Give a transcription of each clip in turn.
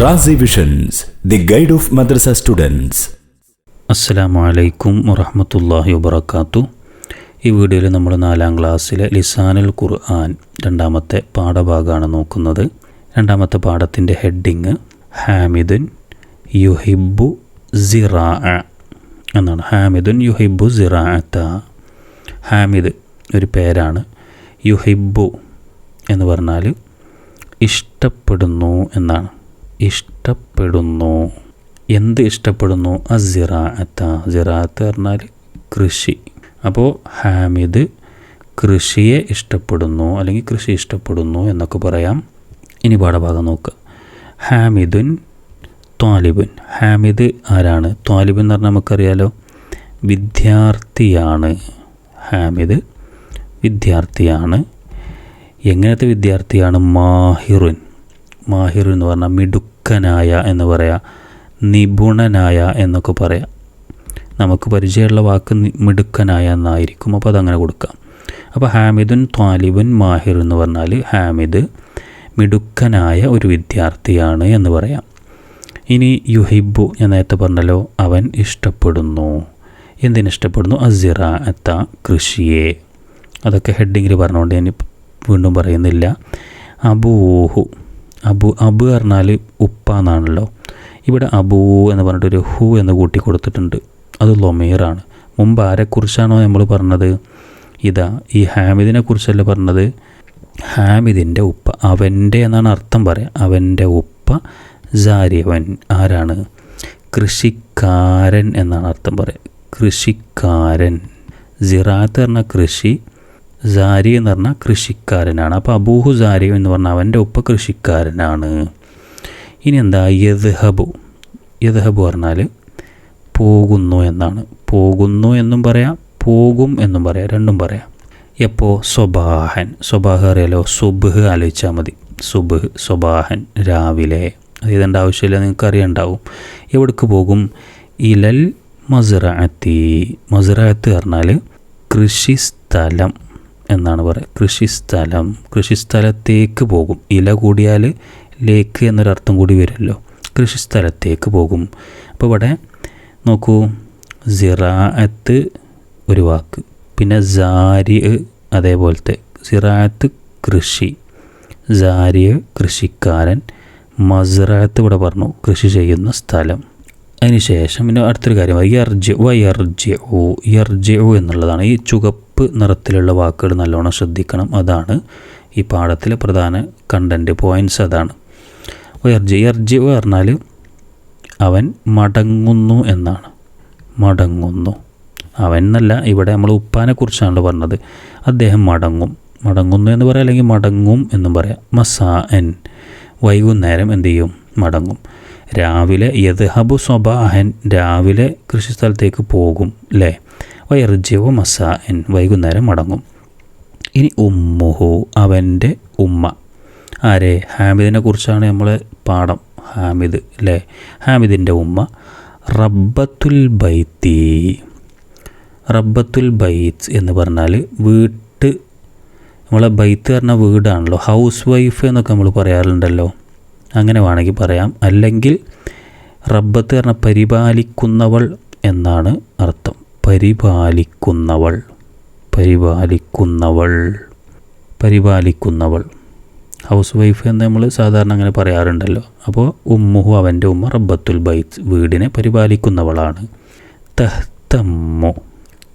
Razi visions the guide of madrasa students അസ്സലാമു അലൈക്കും വറഹമത്തല്ലാഹി വബർക്കാത്തു ഈ വീഡിയോയിൽ നമ്മൾ നാലാം ക്ലാസ്സിലെ ലിസാനുൽ ഖുർആൻ രണ്ടാമത്തെ പാഠഭാഗമാണ് നോക്കുന്നത്. രണ്ടാമത്തെ പാഠത്തിന്റെ ഹെഡിങ് ഹാമിദുൻ യുഹിബു സിറാ. എന്നാണ്. ഹാമിദുൻ യുഹിബു സിറാത്ത ഹാമിദ് ഒരു പേരാണ്. യുഹിബു എന്ന് പറഞ്ഞാൽ ഇഷ്ടപ്പെടുന്നു എന്നാണ്. ഇഷ്ടപ്പെടുന്നു. എന്ത് ഇഷ്ടപ്പെടുന്നു? അസിറാത്ത സിറാത്ത് പറഞ്ഞാൽ കൃഷി. അപ്പോൾ ഹാമിദ് കൃഷിയെ ഇഷ്ടപ്പെടുന്നു അല്ലെങ്കിൽ കൃഷി ഇഷ്ടപ്പെടുന്നു എന്നൊക്കെ പറയാം. ഇനി പാഠഭാഗം നോക്കുക ഹാമിദുൻ ത്വാലിബുൻ. ഹാമിദ് ആരാണ്? ത്വാലിബ് എന്ന് പറഞ്ഞാൽ നമുക്കറിയാലോ. വിദ്യാർത്ഥിയാണ്. ഹാമിദ് വിദ്യാർത്ഥിയാണ്. എങ്ങനത്തെ വിദ്യാർത്ഥിയാണ്? മാഹിറുൻ. മാഹിർ എന്ന് പറഞ്ഞാൽ മിടുക്കനായ എന്ന് പറയാം നിപുണനായ എന്നൊക്കെ പറയാം. നമുക്ക് പരിചയമുള്ള വാക്ക് മിടുക്കനായ എന്നായിരിക്കും. അപ്പോൾ അതങ്ങനെ കൊടുക്കാം. അപ്പോൾ ഹാമിദുൻ ത്വാലിബുൻ മാഹിർ എന്ന് പറഞ്ഞാൽ ഹാമിദ് മിടുക്കനായ ഒരു വിദ്യാർത്ഥിയാണ് എന്ന് പറയാം. ഇനി യുഹിബു ഞാൻ നേരത്തെ പറഞ്ഞല്ലോ അവൻ ഇഷ്ടപ്പെടുന്നു. എന്തിനിഷ്ടപ്പെടുന്നു അസിറ എത്ത കൃഷിയെ. അതൊക്കെ ഹെഡിങ്ങിൽ പറഞ്ഞുകൊണ്ട് ഞാൻ വീണ്ടും പറയുന്നില്ല. അബൂഹു. അബു അബു പറഞ്ഞാൽ ഉപ്പ എന്നാണല്ലോ. ഇവിടെ അബൂ എന്ന് പറഞ്ഞിട്ടൊരു ഹു എന്ന് കൂട്ടി കൊടുത്തിട്ടുണ്ട്. അത് ലൊമീറാണ്. മുമ്പ് ആരെക്കുറിച്ചാണോ നമ്മൾ പറഞ്ഞത്? ഇതാ ഈ ഹാമിദിനെ കുറിച്ചല്ല പറഞ്ഞത്? ഹാമിദിന്റെ ഉപ്പ. അവന്റെ എന്നാണ് അർത്ഥം പറയാം. അവന്റെ ഉപ്പ ജാരിയവൻ ആരാണ്? കൃഷിക്കാരൻ എന്നാണ് അർത്ഥം പറയാം. കൃഷിക്കാരൻ. സിറാത്ത് പറഞ്ഞ കൃഷി ജാരി എന്ന് പറഞ്ഞാൽ കൃഷിക്കാരനാണ്. അപ്പോൾ അബൂഹു സാരി എന്ന് പറഞ്ഞാൽ അവന്റെ ഉപ്പ കൃഷിക്കാരനാണ്. ഇനി എന്താ? യദ്ഹബു. യദ്ഹബു പറഞ്ഞാൽ പോകുന്നു എന്നാണ്. പോകുന്നു എന്നും പറയാം പോകും എന്നും പറയാം രണ്ടും പറയാം. എപ്പോൾ സ്വബാഹൻ സ്വബാഹ് അറിയാലോ? സുബ്ഹ് ആലോചിച്ചാൽ മതി. സുബ്ഹ് സ്വബാഹൻ രാവിലെ. അത് ഇതേണ്ട ആവശ്യമില്ല നിങ്ങൾക്ക് അറിയണ്ടാവും. എവിടേക്ക് പോകും? ഇലൽ മസുറാത്തി മസുറാത്ത് പറഞ്ഞാൽ കൃഷിസ്ഥലം എന്നാണ് പറയുക. കൃഷിസ്ഥലം കൃഷിസ്ഥലത്തേക്ക് പോകും. ഇല കൂടിയാൽ ലേക്ക് എന്നൊരർത്ഥം കൂടി വരുമല്ലോ. കൃഷിസ്ഥലത്തേക്ക് പോകും. അപ്പോൾ ഇവിടെ നോക്കൂ. സിറാഅത്ത് ഒരു വാക്ക്. പിന്നെ ജാരി അതേപോലത്തെ. സിറാഅത്ത് കൃഷി. ജാരിയ കൃഷിക്കാരൻ മസറാത്ത് ഇവിടെ പറഞ്ഞു കൃഷി ചെയ്യുന്ന സ്ഥലം. അതിനുശേഷം പിന്നെ അടുത്തൊരു കാര്യം. യർജ് വയർജ് ഓ യർജ് ഓ എന്നുള്ളതാണ്. ഈ ചുവപ്പ് നിറത്തിലുള്ള വാക്കുകൾ നല്ലോണം ശ്രദ്ധിക്കണം. അതാണ് ഈ പാഠത്തിലെ പ്രധാന കണ്ടന്റ് പോയിന്റ്സ് അതാണ്. എർജി എർജി പറഞ്ഞാൽ അവൻ മടങ്ങുന്നു എന്നാണ്. മടങ്ങുന്നു. അവൻ എന്നല്ല ഇവിടെ നമ്മൾ ഉപ്പാനെ കുറിച്ചാണല്ലോ പറഞ്ഞത്. അദ്ദേഹം മടങ്ങും. മടങ്ങുന്നു എന്ന് പറയാം അല്ലെങ്കിൽ മടങ്ങും എന്നും പറയാം. മസാ എൻ വൈകുന്നേരം എന്ത് ചെയ്യും? മടങ്ങും. രാവിലെ യദ്ഹബു സ്വബാഹൻ രാവിലെ കൃഷിസ്ഥലത്തേക്ക് പോകും അല്ലേ വയർജീവ മസാ എൻ വൈകുന്നേരം മടങ്ങും. ഇനി ഉമ്മുഹു അവന്റെ ഉമ്മ. ആരെ? ഹാമിദിനെ കുറിച്ചാണ് നമ്മൾ പാഠം. ഹാമിദ് അല്ലേ ഹാമിദിന്റെ ഉമ്മ. റബ്ബത്തുൽ ബൈത്തി. റബ്ബത്തുൽ ബൈത്ത് എന്ന് പറഞ്ഞാൽ വീട്ട്. നമ്മളെ ബൈത്ത് പറഞ്ഞ വീടാണല്ലോ. ഹൗസ് വൈഫ് എന്നൊക്കെ നമ്മൾ പറയാറുണ്ടല്ലോ. അങ്ങനെ വേണമെങ്കിൽ പറയാം. അല്ലെങ്കിൽ റബ്ബത്ത് പറഞ്ഞ പരിപാലിക്കുന്നവൾ എന്നാണ് അർത്ഥം. പരിപാലിക്കുന്നവൾ. പരിപാലിക്കുന്നവൾ. പരിപാലിക്കുന്നവൾ. ഹൗസ് വൈഫ് എന്ന് നമ്മൾ സാധാരണ അങ്ങനെ പറയാറുണ്ടല്ലോ. അപ്പോൾ ഉമ്മുഹു അവന്റെ ഉമ്മ റബ്ബത്തുൽ ബൈത്ത് വീടിനെ പരിപാലിക്കുന്നവളാണ്. തഹ്തമ്മു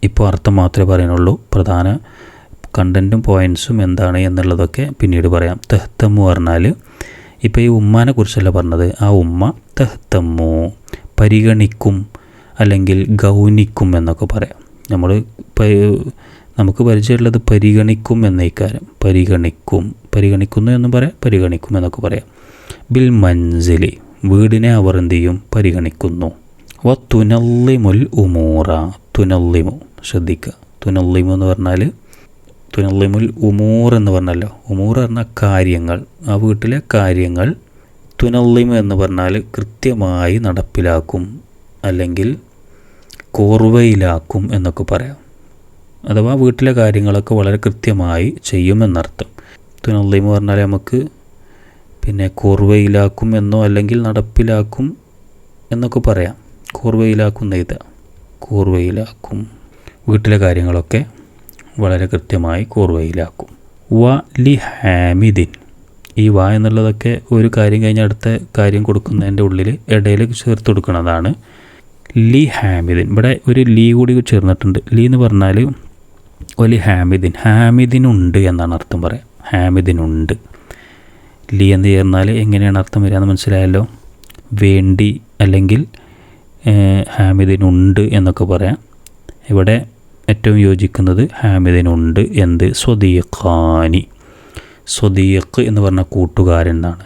ഇപ്പോൾ അർത്ഥം മാത്രമേ പറയുന്നുള്ളൂ പ്രധാന കണ്ടന്റും പോയിൻസും എന്താണ് എന്നുള്ളതൊക്കെ പിന്നീട് പറയാം. തെഹ്തമ്മു പറഞ്ഞാൽ ഇപ്പോൾ ഈ ഉമ്മാനെ കുറിച്ചല്ല പറഞ്ഞത്? ആ ഉമ്മ തെഹ്തമ്മു പരിഗണിക്കും. അല്ലെങ്കിൽ ഗൗനിക്കും എന്നൊക്കെ പറയാം. നമ്മൾ നമുക്ക് പരിചയമുള്ളത് പരിഗണിക്കും എന്നേക്കാരം പരിഗണിക്കും പരിഗണിക്കുന്നു എന്നും പറയാം പരിഗണിക്കും എന്നൊക്കെ പറയാം. ബിൽ മൻസിലി വീടിനെ അവർ എന്ത് ചെയ്യും? പരിഗണിക്കുന്നു. വ തുനല്ലിമുൽ ഉമൂറ തുനല്ലിമു ശ്രദ്ധിക്കുക തുനല്ലിമു എന്ന് പറഞ്ഞാൽ തുനല്ലിമുൽ ഉമൂർ എന്ന് പറഞ്ഞല്ലോ. ഉമൂർ പറഞ്ഞ കാര്യങ്ങൾ. ആ വീട്ടിലെ കാര്യങ്ങൾ തുനല്ലിമു എന്ന് പറഞ്ഞാൽ കൃത്യമായി നടപ്പിലാക്കും. അല്ലെങ്കിൽ കോർവയിലാക്കും എന്നൊക്കെ പറയാം. അഥവാ വീട്ടിലെ കാര്യങ്ങളൊക്കെ വളരെ കൃത്യമായി ചെയ്യുമെന്നർത്ഥം. തുനല്ലിമു പറഞ്ഞാൽ നമുക്ക് പിന്നെ കോർവയിലാക്കും എന്നോ അല്ലെങ്കിൽ നടപ്പിലാക്കും എന്നൊക്കെ പറയാം. കോർവയിലാക്കും നെയ്ത കോർവയിലാക്കും. വീട്ടിലെ കാര്യങ്ങളൊക്കെ വളരെ കൃത്യമായി കോർവയിലാക്കും. വ ലി ഹാമിദിൻ. ഈ വ എന്നുള്ളതൊക്കെ ഒരു കാര്യം കഴിഞ്ഞ് അടുത്ത കാര്യം കൊടുക്കുന്നതിന്റെ ഉള്ളിൽ ഇടയിൽ ചേർത്ത് കൊടുക്കുന്നതാണ് ലി ഹാമിദിൻ. ഇവിടെ ഒരു ലീ കൂടി ചേർന്നിട്ടുണ്ട്. ലീ എന്ന് പറഞ്ഞാൽ ഒലി ഹാമിദിൻ. ഹാമിദിനുണ്ട് എന്നാണ് അർത്ഥം പറയാം. ഹാമിദിനുണ്ട്. ലി എന്ന് ചേർന്നാൽ എങ്ങനെയാണ് അർത്ഥം വരിക എന്ന് മനസ്സിലായല്ലോ? വേണ്ടി അല്ലെങ്കിൽ ഹാമിദിനുണ്ട് എന്നൊക്കെ പറയാം. ഇവിടെ ഏറ്റവും യോജിക്കുന്നത് ഹാമിദിനുണ്ട് എന്ത്? സ്വദീഖാനി. സ്വദീഖ് എന്ന് പറഞ്ഞ കൂട്ടുകാരൻ എന്നാണ്.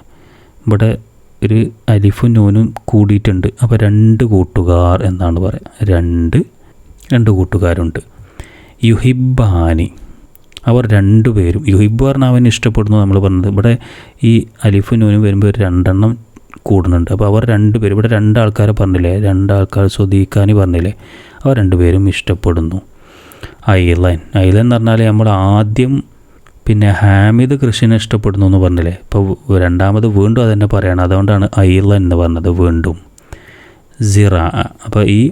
ഇവിടെ ഒരു അലിഫും നൂനും കൂടിയിട്ടുണ്ട്. അപ്പോൾ രണ്ട് കൂട്ടുകാർ എന്നാണ് പറയുക രണ്ട് രണ്ട് കൂട്ടുകാരുണ്ട്. യുഹിബാനി അവർ രണ്ടുപേരും യുഹിബ് പറഞ്ഞാൽ അവൻ ഇഷ്ടപ്പെടുന്നു നമ്മൾ പറഞ്ഞത്. ഇവിടെ ഈ അലിഫും നൂനും വരുമ്പോൾ ഒരു രണ്ടെണ്ണം കൂടുന്നുണ്ട്. അപ്പോൾ അവർ രണ്ടുപേരും ഇവിടെ രണ്ടാൾക്കാരെ പറഞ്ഞില്ലേ? രണ്ടാൾക്കാർ സ്വദീഖാനി പറഞ്ഞില്ലേ? അവർ രണ്ടുപേരും ഇഷ്ടപ്പെടുന്നു. ഐലൻ. ഐലൻ എന്ന് പറഞ്ഞാൽ നമ്മൾ ആദ്യം പിന്നെ ഹാമിദ് കൃഷിനെ ഇഷ്ടപ്പെടുന്നു എന്ന് പറഞ്ഞില്ലേ? ഇപ്പോൾ രണ്ടാമത് വീണ്ടും അതന്നെ പറയണം. അതുകൊണ്ടാണ് ഐല എന്ന് പറഞ്ഞത് വീണ്ടും. സിറ. അപ്പോൾ ഈ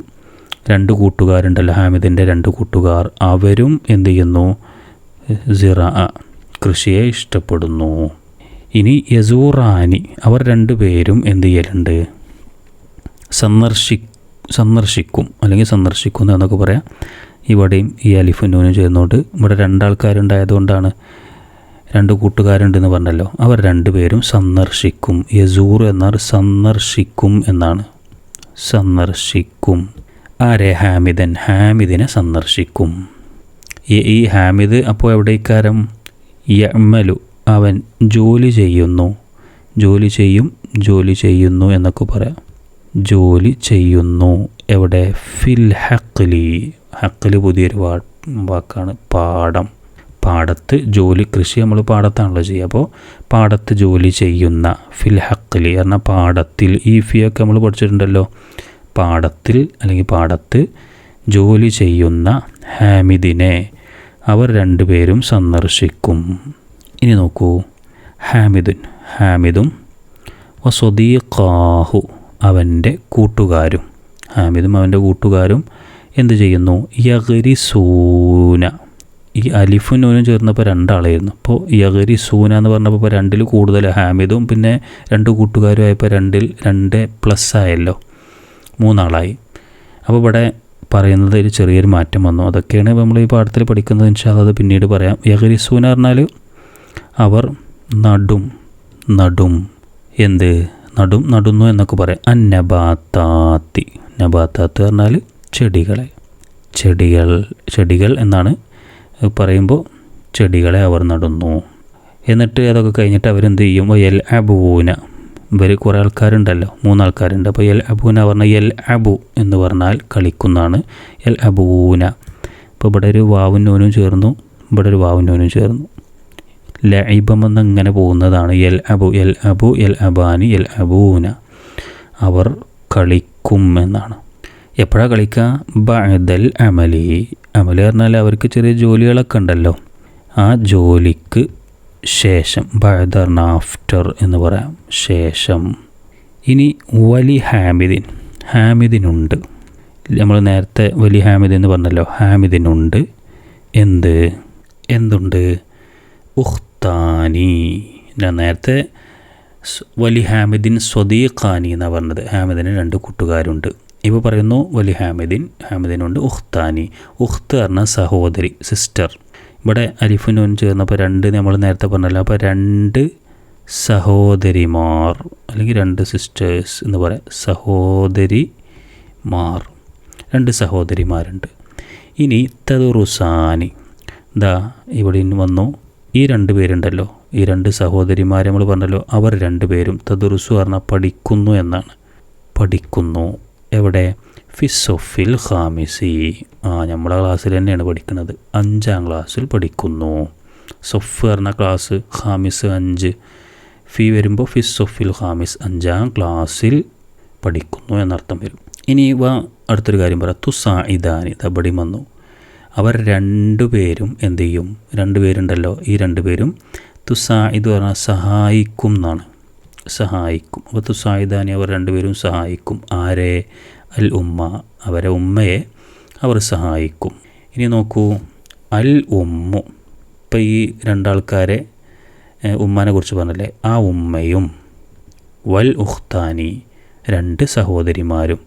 രണ്ട് കൂട്ടുകാരുണ്ടല്ലോ ഹാമിദിന്റെ രണ്ട് കൂട്ടുകാർ. അവരും എന്ത് ചെയ്യുന്നു? സിറ കൃഷിയെ ഇഷ്ടപ്പെടുന്നു. ഇനി യസൂറാനി അവർ രണ്ടുപേരും എന്ത് ചെയ്യലുണ്ട്? സന്ദർശി സന്ദർശിക്കും. അല്ലെങ്കിൽ സന്ദർശിക്കുന്നു എന്നൊക്കെ പറയാം. ഇവിടെയും ഈ അലിഫുനൂനും ചേർന്നുകൊണ്ട് ഇവിടെ രണ്ടാൾക്കാരുണ്ടായതുകൊണ്ടാണ് രണ്ട് കൂട്ടുകാരുണ്ടെന്ന് പറഞ്ഞല്ലോ. അവർ രണ്ടുപേരും സന്ദർശിക്കും. യസൂർ എന്നാൽ സന്ദർശിക്കും എന്നാണ്. സന്ദർശിക്കും. ആരെ? ഹാമിദൻ. ഹാമിദിനെ സന്ദർശിക്കും. ഈ ഹാമിദ് അപ്പോൾ എവിടെ എവിടേക്കാരം? യമലു അവൻ ജോലി ചെയ്യുന്നു. ജോലി ചെയ്യും ജോലി ചെയ്യുന്നു എന്നൊക്കെ പറയാം. ജോലി ചെയ്യുന്നു. എവിടെ? ഫിൽ ഹക്കലി ഹക്കലി പുതിയൊരു വാക്കാണ്. പാടം പാടത്ത് ജോലി കൃഷി നമ്മൾ പാടത്താണല്ലോ ചെയ്യുക. അപ്പോൾ പാടത്ത് ജോലി ചെയ്യുന്ന ഫിൽ ഹക്കലി പറഞ്ഞാൽ പാടത്തിൽ ഈ ഫിയൊക്കെ നമ്മൾ പഠിച്ചിട്ടുണ്ടല്ലോ. പാടത്തിൽ അല്ലെങ്കിൽ പാടത്ത് ജോലി ചെയ്യുന്ന ഹാമിദിനെ അവർ രണ്ടുപേരും സന്ദർശിക്കും. ഇനി നോക്കൂ. ഹാമിദുൻ ഹാമിദും വസുദീഖാഹു അവന്റെ കൂട്ടുകാരും. ഹാമിദും അവന്റെ കൂട്ടുകാരും എന്ത് ചെയ്യുന്നു? യഗരിസൂന ഈ അലിഫും നൂനും ചേർന്നപ്പോൾ രണ്ടാളായിരുന്നു. അപ്പോൾ യഗരി സൂന എന്ന് പറഞ്ഞപ്പോൾ ഇപ്പോൾ രണ്ടിൽ കൂടുതൽ ഹാമിദും പിന്നെ രണ്ട് കൂട്ടുകാരും ആയപ്പോൾ രണ്ടിൽ രണ്ട് പ്ലസ് ആയല്ലോ. മൂന്നാളായി. അപ്പോൾ ഇവിടെ പറയുന്നത് ഒരു ചെറിയൊരു മാറ്റം വന്നു. അതൊക്കെയാണ് നമ്മൾ ഈ പാഠത്തിൽ പഠിക്കുന്നത്. വെച്ചാൽ അത് പിന്നീട് പറയാം. യഗരി സൂന പറഞ്ഞാൽ അവർ നടും നടും. എന്ത്? നടും നടുന്നു എന്നൊക്കെ പറയാം. അന്നബാത്താത്തി. നബാത്താത്ത് പറഞ്ഞാൽ ചെടികളെ. ചെടികൾ ചെടികൾ എന്നാണ് പറയുമ്പോൾ ചെടികളെ അവർ നടുന്നു. എന്നിട്ട് അതൊക്കെ കഴിഞ്ഞിട്ട് അവരെന്ത് ചെയ്യും? എൽ അബൂന. ഇവർ കുറേ ആൾക്കാരുണ്ടല്ലോ. മൂന്നാൾക്കാരുണ്ട്. അപ്പോൾ എൽ അബൂന പറഞ്ഞാൽ എൽ അബു എന്ന് പറഞ്ഞാൽ കളിക്കുന്നതാണ്. എൽ അബൂന. അപ്പോൾ ഇവിടെ ഒരു വാവും നൂനും ചേർന്നു. ഇവിടെ ഒരു വാവും നൂനും ചേർന്നു. ലൈബം എന്നങ്ങനെ പോകുന്നതാണ്. എൽ അബു എൽ അബു എൽ അബാനി എൽ അബൂന. അവർ കളിക്കും എന്നാണ്. എപ്പോഴാണ് കളിക്കുക? ബഅദൽ അമലി. അമലി പറഞ്ഞാൽ അവർക്ക് ചെറിയ ജോലികളൊക്കെ ഉണ്ടല്ലോ. ആ ജോലിക്ക് ശേഷം പറഞ്ഞ ആഫ്റ്റർ എന്ന് പറയാം ശേഷം ഇനി വലി ഹാമിദിൻ ഹാമിദിനുണ്ട്. നമ്മൾ നേരത്തെ വലി ഹാമിദ് എന്ന് പറഞ്ഞല്ലോ ഹാമിദിനുണ്ട്. എന്ത്? എന്തുണ്ട്? ഉഖ്താനി. ഞാൻ നേരത്തെ വലി ഹാമിദിൻ സ്വദീഖാനി എന്നാണ് പറഞ്ഞത്. ഹാമിദിന് രണ്ട് കൂട്ടുകാരുണ്ട്. ഇപ്പോൾ പറയുന്നു വലി ഹാമിദിൻ ഹാമിദിനുണ്ട് ഉഖ്താനി. ഉഖ്ത് പറഞ്ഞ സഹോദരി സിസ്റ്റർ ഇവിടെ അലിഫിനോൻ ചേർന്നപ്പോൾ രണ്ട് നമ്മൾ നേരത്തെ പറഞ്ഞല്ലോ. അപ്പോൾ രണ്ട് സഹോദരിമാർ അല്ലെങ്കിൽ രണ്ട് സിസ്റ്റേഴ്സ് എന്ന് പറയാം. സഹോദരിമാർ. രണ്ട് സഹോദരിമാരുണ്ട്. ഇനി തദുറുസാനി. ദാ ഇവിടെ വന്നു. ഈ രണ്ട് പേരുണ്ടല്ലോ. ഈ രണ്ട് സഹോദരിമാരെ നമ്മൾ പറഞ്ഞല്ലോ. അവർ രണ്ട് പേരും തദുറുസു പറഞ്ഞാൽ പഠിക്കുന്നു എന്നാണ്. പഠിക്കുന്നു. എവിടെ? ഫിസൊഫിൽ ഖാമിസി. ആ നമ്മളെ ക്ലാസ്സിൽ തന്നെയാണ് പഠിക്കുന്നത് അഞ്ചാം ക്ലാസ്സിൽ പഠിക്കുന്നു. സൊഫ് പറഞ്ഞ ക്ലാസ് ഖാമിസ് അഞ്ച്. ഫി വരുമ്പോൾ ഫിസൊഫിൽ ഖാമിസ് അഞ്ചാം ക്ലാസ്സിൽ പഠിക്കുന്നു എന്നർത്ഥം വരും. ഇനി വാ അടുത്തൊരു കാര്യം പറ. തുസാ ഇദാനി തബടി വന്നു അവർ രണ്ടുപേരും എന്ത് ചെയ്യും? രണ്ടുപേരുണ്ടല്ലോ ഈ രണ്ടുപേരും തുസാ ഇത് പറഞ്ഞാൽ സഹായിക്കും എന്നാണ്. സഹായിക്കും. അപ്പോൾ തുസായിദാനി അവർ രണ്ടുപേരും സഹായിക്കും. ആരെ? അൽ ഉമ്മ. അവരെ ഉമ്മയെ അവർ സഹായിക്കും. ഇനി നോക്കൂ അൽ ഉമ്മു. ഇപ്പം ഈ രണ്ടാൾക്കാരെ ഉമ്മാനെ കുറിച്ച് പറഞ്ഞല്ലേ? ആ ഉമ്മയും വൽ ഉഖ്താനി രണ്ട് സഹോദരിമാരും.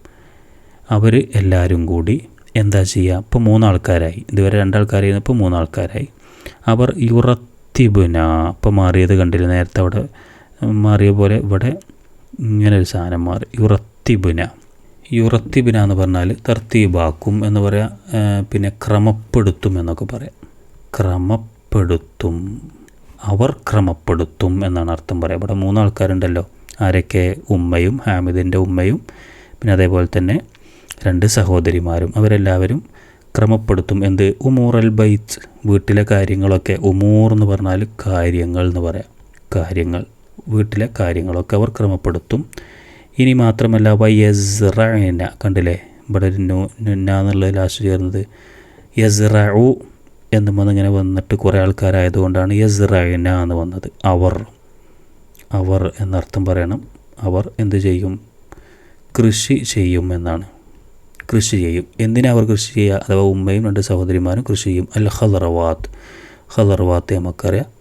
അവർ എല്ലാവരും കൂടി എന്താ ചെയ്യുക ഇപ്പോൾ മൂന്നാൾക്കാരായി. ഇതുവരെ രണ്ടാൾക്കാരായിരുന്നു ഇപ്പോൾ മൂന്നാൾക്കാരായി. അവർ യുറത്തിബുന ഇപ്പോൾ മാറിയത് കണ്ടില്ല? നേരത്തെ അവിടെ മാറിയ പോലെ ഇവിടെ ഇങ്ങനെ ഒരു സാധനം മാറി. യുറത്തിബുന. യുറത്തിബിന എന്ന് പറഞ്ഞാൽ തർത്തീബാക്കും എന്ന് പറയാം പിന്നെ ക്രമപ്പെടുത്തും എന്നൊക്കെ പറയാം. ക്രമപ്പെടുത്തും. അവർ ക്രമപ്പെടുത്തും എന്നാണ് അർത്ഥം പറയുക ഇവിടെ മൂന്നാൾക്കാരുണ്ടല്ലോ. ആരൊക്കെ? ഉമ്മയും ഹാമിദിന്റെ ഉമ്മയും പിന്നെ അതേപോലെ തന്നെ രണ്ട് സഹോദരിമാരും. അവരെല്ലാവരും ക്രമപ്പെടുത്തും. എന്ത്? ഉമൂറൽ ബൈത്ത്. വീട്ടിലെ കാര്യങ്ങളൊക്കെ ഉമൂർ എന്ന് പറഞ്ഞാൽ കാര്യങ്ങൾ എന്ന് പറയാം. കാര്യങ്ങൾ. വീട്ടിലെ കാര്യങ്ങളൊക്കെ അവർ ക്രമപ്പെടുത്തും. ഇനി മാത്രമല്ല യസ്റഅന കണ്ടില്ലേ? ഇവിടെ ഒരു നു ലാസ്റ്റ് ചേർന്നത്. യസ്റഉ എന്ന് വന്നിങ്ങനെ വന്നിട്ട് കുറേ ആൾക്കാരായതുകൊണ്ടാണ് യസ്റഅന എന്ന് വന്നത്. അവർ. അവർ എന്നർത്ഥം പറയണം. അവർ എന്ത് ചെയ്യും? കൃഷി ചെയ്യും എന്നാണ്. കൃഷി ചെയ്യും. എന്തിനാ അവർ കൃഷി ചെയ്യുക? അഥവാ ഉമ്മയും രണ്ട് സഹോദരിമാരും കൃഷി ചെയ്യും. അൽ ഹദർവാത്ത് ഹദർവാത്ത് നമുക്കറിയാം.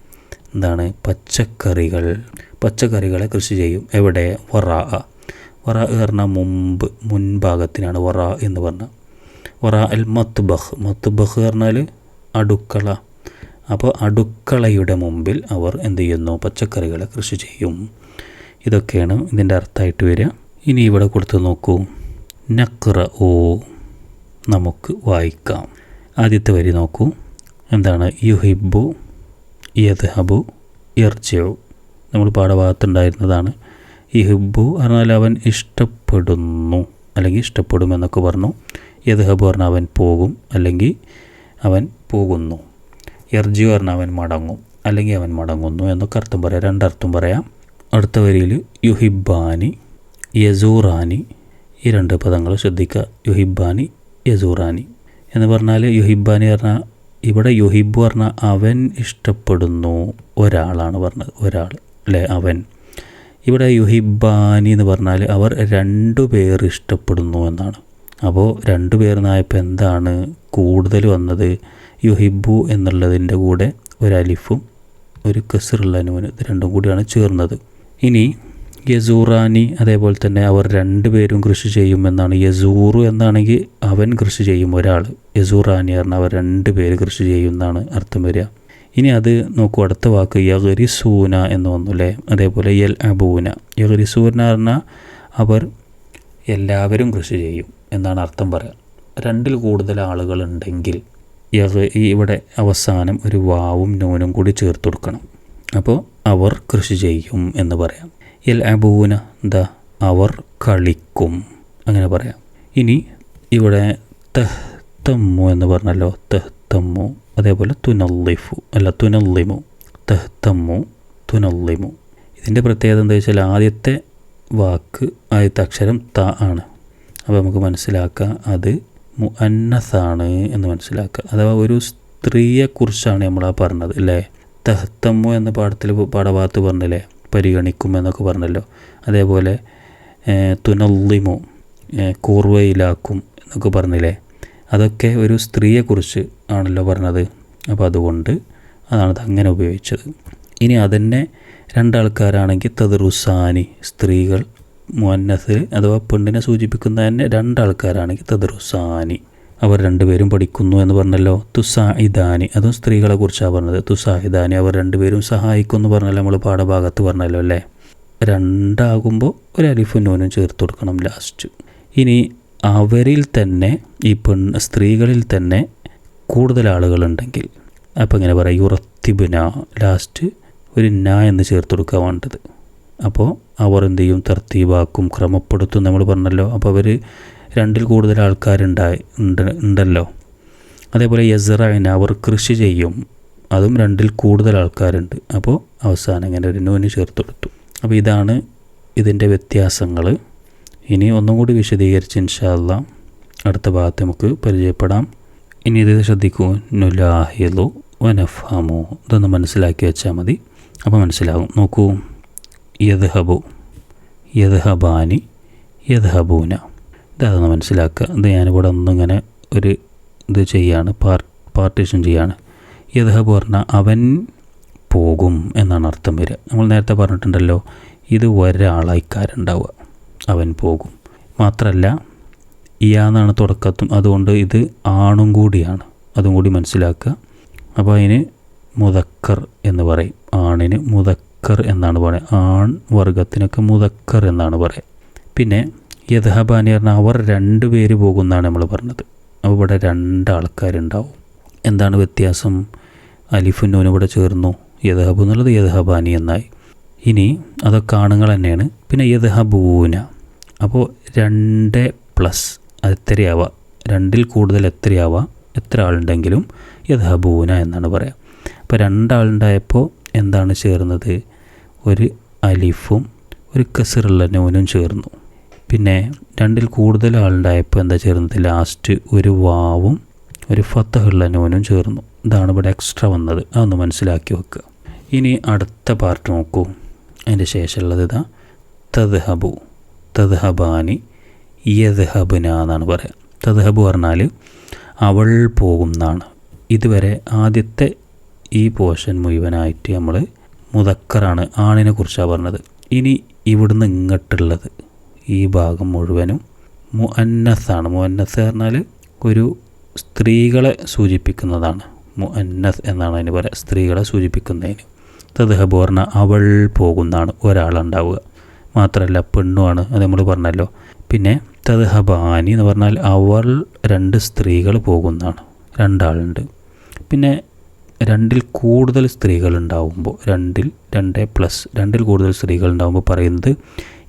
എന്താണ്? പച്ചക്കറികൾ. പച്ചക്കറികളെ കൃഷി ചെയ്യും. എവിടെ? വറ. വറ പറഞ്ഞാൽ മുമ്പ് മുൻഭാഗത്തിനാണ് വറ എന്ന് പറഞ്ഞാൽ വറ അൽ മത്തുബഹ് മത്തുബഹ് പറഞ്ഞാൽ അടുക്കള. അപ്പോൾ അടുക്കളയുടെ മുമ്പിൽ അവർ എന്ത് ചെയ്യുന്നു? പച്ചക്കറികളെ കൃഷി ചെയ്യും. ഇതൊക്കെയാണ് ഇതിന്റെ അർത്ഥമായിട്ട് വരിക. ഇനി ഇവിടെ കൊടുത്ത് നോക്കൂ. നക്ര ഓ നമുക്ക് വായിക്കാം. ആദ്യത്തെ വരി നോക്കൂ. എന്താണ്? യുഹിബു യദ്ഹബു ഇർജു നമ്മൾ പാഠഭാഗത്തുണ്ടായിരുന്നതാണ്. യുഹിബു പറഞ്ഞാൽ അവൻ ഇഷ്ടപ്പെടുന്നു അല്ലെങ്കിൽ ഇഷ്ടപ്പെടുമെന്നൊക്കെ പറഞ്ഞു. യദ്ഹബു പറഞ്ഞാൽ അവൻ പോകും അല്ലെങ്കിൽ അവൻ പോകുന്നു. ഇർജു പറഞ്ഞാൽ അവൻ മടങ്ങും അല്ലെങ്കിൽ അവൻ മടങ്ങുന്നു എന്നൊക്കെ അർത്ഥം പറയാം. രണ്ടർത്ഥം പറയാം. അടുത്ത വരിയിൽ യുഹിബാനി യസൂറാനി. ഈ രണ്ട് പദങ്ങൾ ശ്രദ്ധിക്കുക. യുഹിബാനി യസൂറാനി. എന്ന് പറഞ്ഞാൽ യുഹിബാനി പറഞ്ഞാൽ ഇവിടെ യുഹിബ് പറഞ്ഞാൽ അവൻ ഇഷ്ടപ്പെടുന്നു ഒരാളാണ് പറഞ്ഞത് ഒരാൾ അല്ലേ? അവൻ. ഇവിടെ യുഹിബാനി എന്ന് പറഞ്ഞാൽ അവർ രണ്ടു പേർ ഇഷ്ടപ്പെടുന്നു എന്നാണ്. അപ്പോൾ രണ്ടു പേർന്നായപ്പോൾ എന്താണ് കൂടുതൽ വന്നത്? യുഹിബു എന്നുള്ളതിന്റെ കൂടെ ഒരു അലിഫും ഒരു കസറുള്ള നൂന് ഇത് രണ്ടും കൂടിയാണ് ചേർന്നത്. ഇനി യസൂറാനി അതേപോലെ തന്നെ അവർ രണ്ടുപേരും കൃഷി ചെയ്യുമെന്നാണ്. യസൂറു എന്നാണെങ്കിൽ അവൻ കൃഷി ചെയ്യും ഒരാൾ. യസൂറാനി പറഞ്ഞാൽ അവർ രണ്ട് പേര് കൃഷി ചെയ്യും എന്നാണ് അർത്ഥം വരിക. ഇനി അത് നോക്കൂ അടുത്ത വാക്ക് യഗരിസൂന എന്ന് വന്നു അല്ലേ? അതേപോലെ യൽ അബൂന. യഗരിസൂന പറഞ്ഞാൽ അവർ എല്ലാവരും കൃഷി ചെയ്യും എന്നാണ് അർത്ഥം പറയുക. രണ്ടിൽ കൂടുതൽ ആളുകളുണ്ടെങ്കിൽ ഈ ഇവിടെ അവസാനം ഒരു വാവും നൂനും കൂടി ചേർത്ത് കൊടുക്കണം. അപ്പോൾ അവർ കൃഷി ചെയ്യും എന്ന് പറയാം. എൽ അബൂന ദ അവർ കളിക്കും. അങ്ങനെ പറയാം. ഇനി ഇവിടെ തെഹ്തമ്മു എന്ന് പറഞ്ഞല്ലോ. തെഹ്തമ്മു അതേപോലെ തുനല്ലിഫു. അല്ല തുനല്ലിമു. തെഹ്തമ്മു തുനല്ലിമു. ഇതിന്റെ പ്രത്യേകത എന്താ വെച്ചാൽ ആദ്യത്തെ വാക്ക് ആദ്യത്തെ അക്ഷരം ത ആണ്. അപ്പോൾ നമുക്ക് മനസ്സിലാക്കാം അത് മുഅന്നസാണ് എന്ന് മനസ്സിലാക്കുക അഥവാ ഒരു സ്ത്രീയെക്കുറിച്ചാണ് നമ്മൾ ആ പറഞ്ഞത് അല്ലേ? തെഹ്തമ്മു എന്ന പാഠത്തിൽ പാഠഭാഗത്ത് പറഞ്ഞില്ലേ? പരിഗണിക്കും എന്നൊക്കെ പറഞ്ഞല്ലോ. അതേപോലെ തുനല്ലിമു കൂർവയിലാക്കും എന്നൊക്കെ പറഞ്ഞില്ലേ? അതൊക്കെ ഒരു സ്ത്രീയെക്കുറിച്ച് ആണല്ലോ പറഞ്ഞത്. അപ്പോൾ അതുകൊണ്ട് അതാണ് അത് അങ്ങനെ ഉപയോഗിച്ചത്. ഇനി അതന്നെ രണ്ടാൾക്കാരാണെങ്കിൽ തദറുസാനി സ്ത്രീകൾ മുന്നസിൽ അഥവാ പെണ്ണിനെ സൂചിപ്പിക്കുന്ന തന്നെ രണ്ടാൾക്കാരാണെങ്കിൽ തദറുസാനി. അവർ രണ്ടുപേരും പഠിക്കുന്നു എന്ന് പറഞ്ഞല്ലോ. തുസാഹിദാനി അതും സ്ത്രീകളെ കുറിച്ചാണ് പറഞ്ഞത്. തുസാഹിദാനി അവർ രണ്ടുപേരും സഹായിക്കും എന്ന് പറഞ്ഞല്ലോ നമ്മൾ പാഠഭാഗത്ത് പറഞ്ഞല്ലോ അല്ലേ? രണ്ടാകുമ്പോൾ ഒരു അലിഫും നൂനും ചേർത്ത് കൊടുക്കണം ലാസ്റ്റ്. ഇനി അവരിൽ തന്നെ ഈ പെൺ സ്ത്രീകളിൽ തന്നെ കൂടുതൽ ആളുകളുണ്ടെങ്കിൽ. അപ്പോൾ ഇങ്ങനെ പറയാം യുറത്തിബുന ലാസ്റ്റ് ഒരു ന എന്ന് ചേർത്ത് കൊടുക്കുക വേണ്ടത്. അപ്പോൾ അവർ എന്ത് ചെയ്യും? തർത്തീവാക്കും ക്രമപ്പെടുത്തും നമ്മൾ പറഞ്ഞല്ലോ. അപ്പോൾ അവർ രണ്ടിൽ കൂടുതൽ ആൾക്കാരുണ്ടായി ഉണ്ട് ഉണ്ടല്ലോ. അതേപോലെ യസറായന അവർ കൃഷി ചെയ്യും. അതും രണ്ടിൽ കൂടുതൽ ആൾക്കാരുണ്ട്. അപ്പോൾ അവസാനം ഇങ്ങനെ ഒരു നൂന് ചേർത്ത് കൊടുത്തു. അപ്പോൾ ഇതാണ് ഇതിന്റെ വ്യത്യാസങ്ങൾ ഇനി ഒന്നും കൂടി വിശദീകരിച്ച് ഇൻഷാല്ല അടുത്ത ഭാഗത്ത് നമുക്ക് പരിചയപ്പെടാം. ഇനി ഇത് ശ്രദ്ധിക്കൂ. നുലാഹിലു വനഫാമു ഇതൊന്ന് മനസ്സിലാക്കി വെച്ചാൽ മതി. അപ്പോൾ മനസ്സിലാകും നോക്കൂ. യദ്ഹബു യദ്ഹബാനി യദ്ഹബൂന. ഇതൊന്ന് മനസ്സിലാക്കുക. ഇത് ഞാനിവിടെ ഒന്നിങ്ങനെ ഒരു ഇത് ചെയ്യാണ്. പാർ പാർട്ടീഷൻ ചെയ്യാണ്. യദ്ഹബ് പറഞ്ഞാൽ അവൻ പോകും എന്നാണ് അർത്ഥം വരിക. നമ്മൾ നേരത്തെ പറഞ്ഞിട്ടുണ്ടല്ലോ ഇത് ഒരാളായിക്കാരുണ്ടാവുക. അവൻ പോകും. മാത്രമല്ല ഇയാന്നാണ് തുടക്കത്തും. അതുകൊണ്ട് ഇത് ആണും കൂടിയാണ്. അതും കൂടി മനസ്സിലാക്കുക. അപ്പോൾ അതിന് മുതക്കർ എന്ന് പറയും. ആണിന് മുതക്കർ എന്നാണ് പറയുക. ആൺ വർഗത്തിനൊക്കെ മുതക്കർ എന്നാണ് പറയുക. പിന്നെ യഥഹബാനി പറഞ്ഞാൽ അവർ രണ്ട് പേര് പോകുമെന്നാണ് നമ്മൾ പറഞ്ഞത്. അപ്പോൾ ഇവിടെ രണ്ട് ആൾക്കാരുണ്ടാവും. എന്താണ് വ്യത്യാസം? അലിഫും നൂനും ഇവിടെ ചേർന്നു. യഥഹബ് എന്നുള്ളത് യഥഹബാനി എന്നായി. ഇനി അതൊക്കെ ആണുങ്ങൾ തന്നെയാണ്. പിന്നെ യഥഹബൂന അപ്പോൾ രണ്ട് പ്ലസ് അത് എത്രയാവാം? രണ്ടിൽ കൂടുതൽ എത്രയാവാം? എത്ര ആളുണ്ടെങ്കിലും യഥാഭൂന എന്നാണ് പറയുക അപ്പോൾ രണ്ടാളുണ്ടായപ്പോൾ എന്താണ് ചേർന്നത്? ഒരു അലിഫും ഒരു കസറുള്ള നൂനും ചേർന്നു. പിന്നെ രണ്ടിൽ കൂടുതൽ ആളുണ്ടായപ്പോൾ എന്താ ചേർന്നത്? ലാസ്റ്റ് ഒരു വാവും ഒരു ഫത്തഹുള്ള നൂനും ചേർന്നു. ഇതാണ് ഇവിടെ എക്സ്ട്രാ വന്നത്. അതൊന്ന് മനസ്സിലാക്കി വെക്കുക. ഇനി അടുത്ത പാർട്ട് നോക്കൂ. അതിന്റെ ശേഷമുള്ളത് ഇതാ തദ്ഹബു. തദ്ഹബാനി യദ്ഹബുന എന്നാണ് പറയുക തദ്ഹബ് പറഞ്ഞാൽ അവൾ പോകുന്നതാണ് ഇതുവരെ ആദ്യത്തെ ഈ പോർഷൻ മുഴുവനായിട്ട് നമ്മൾ മുതക്കറാണ് ആണിനെ കുറിച്ചാണ് പറഞ്ഞത്. ഇനി ഇവിടുന്ന് ഇങ്ങോട്ടുള്ളത് ഈ ഭാഗം മുഴുവനും മുഅന്നസാണ്. മുഅന്നസ് പറഞ്ഞാൽ ഒരു സ്ത്രീകളെ സൂചിപ്പിക്കുന്നതാണ്. മുഅന്നസ് എന്നാണ് അതിന് പറയുക സ്ത്രീകളെ സൂചിപ്പിക്കുന്നതിന്. തദ്ഹബ് പറഞ്ഞാൽ അവൾ പോകുന്നതാണ് ഒരാളുണ്ടാവുക. മാത്രമല്ല പെണ്ണുമാണ് അത് നമ്മൾ പറഞ്ഞല്ലോ. പിന്നെ തദ്ഹബാനി എന്ന് പറഞ്ഞാൽ അവൾ രണ്ട് സ്ത്രീകൾ പോകുന്നതാണ് രണ്ടാളുണ്ട്. പിന്നെ രണ്ടിൽ കൂടുതൽ സ്ത്രീകൾ ഉണ്ടാവുമ്പോൾ രണ്ടിൽ രണ്ട് പ്ലസ് രണ്ടിൽ കൂടുതൽ സ്ത്രീകൾ ഉണ്ടാവുമ്പോൾ പറയുന്നത്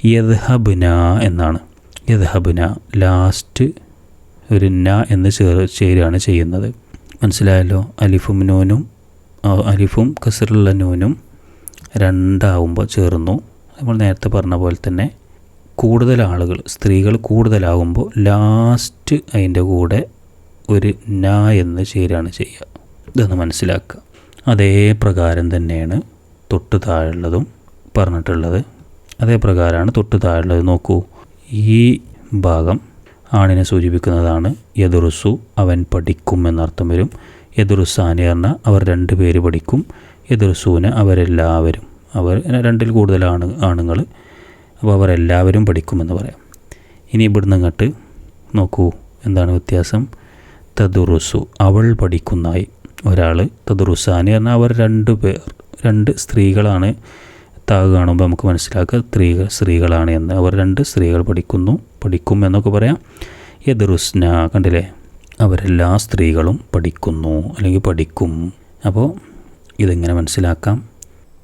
യദ്ഹബ്ന എന്നാണ്. യദ്ഹബ്ന ലാസ്റ്റ് ഒരു ന എന്ന് ചേർ ചേരുകയാണ് ചെയ്യുന്നത്. മനസ്സിലായല്ലോ? അലിഫും നൂനും അലിഫും കസറുള്ള നൂനും രണ്ടാവുമ്പോൾ ചേർന്നു. നമ്മൾ നേരത്തെ പറഞ്ഞ പോലെ തന്നെ കൂടുതൽ ആളുകൾ സ്ത്രീകൾ കൂടുതലാകുമ്പോൾ ലാസ്റ്റ് അതിന്റെ കൂടെ ഒരു ന എന്ന് ചേരുകയാണ് ചെയ്യുക. ഇതൊന്ന് മനസ്സിലാക്കുക. അതേ പ്രകാരം തന്നെയാണ് തൊട്ട് താഴെയുള്ളതും പറഞ്ഞിട്ടുള്ളത്. അതേ പ്രകാരമാണ് തൊട്ട് താഴെയുള്ളത് നോക്കൂ. ഈ ഭാഗം ആണിനെ സൂചിപ്പിക്കുന്നതാണ് യദുറുസു അവൻ പഠിക്കും എന്നർത്ഥം വരും. യദുറുസാനി പറഞ്ഞാൽ അവർ രണ്ട് പേര് പഠിക്കും. യദുറുസൂന അവരെല്ലാവരും അവർ രണ്ടിൽ കൂടുതൽ ആണ് ആണുങ്ങൾ. അപ്പോൾ അവരെല്ലാവരും പഠിക്കുമെന്ന് പറയാം. ഇനി ഇവിടുന്ന് അങ്ങോട്ട് നോക്കൂ എന്താണ് വ്യത്യാസം. തദുറുസു അവൾ പഠിക്കുന്നായി ഒരാൾ. തദുറുസാനി പറഞ്ഞാൽ അവർ രണ്ട് പേർ രണ്ട് സ്ത്രീകളാണ്. താഗ് കാണുമ്പോൾ നമുക്ക് മനസ്സിലാക്കുക സ്ത്രീകൾ സ്ത്രീകളാണ് എന്ന്. അവർ രണ്ട് സ്ത്രീകൾ പഠിക്കുന്നു പഠിക്കും എന്നൊക്കെ പറയാം. യദുറുസ്ന കണ്ടില്ലേ? അവരെല്ലാ സ്ത്രീകളും പഠിക്കുന്നു അല്ലെങ്കിൽ പഠിക്കും. അപ്പോൾ ഇതെങ്ങനെ മനസ്സിലാക്കാം.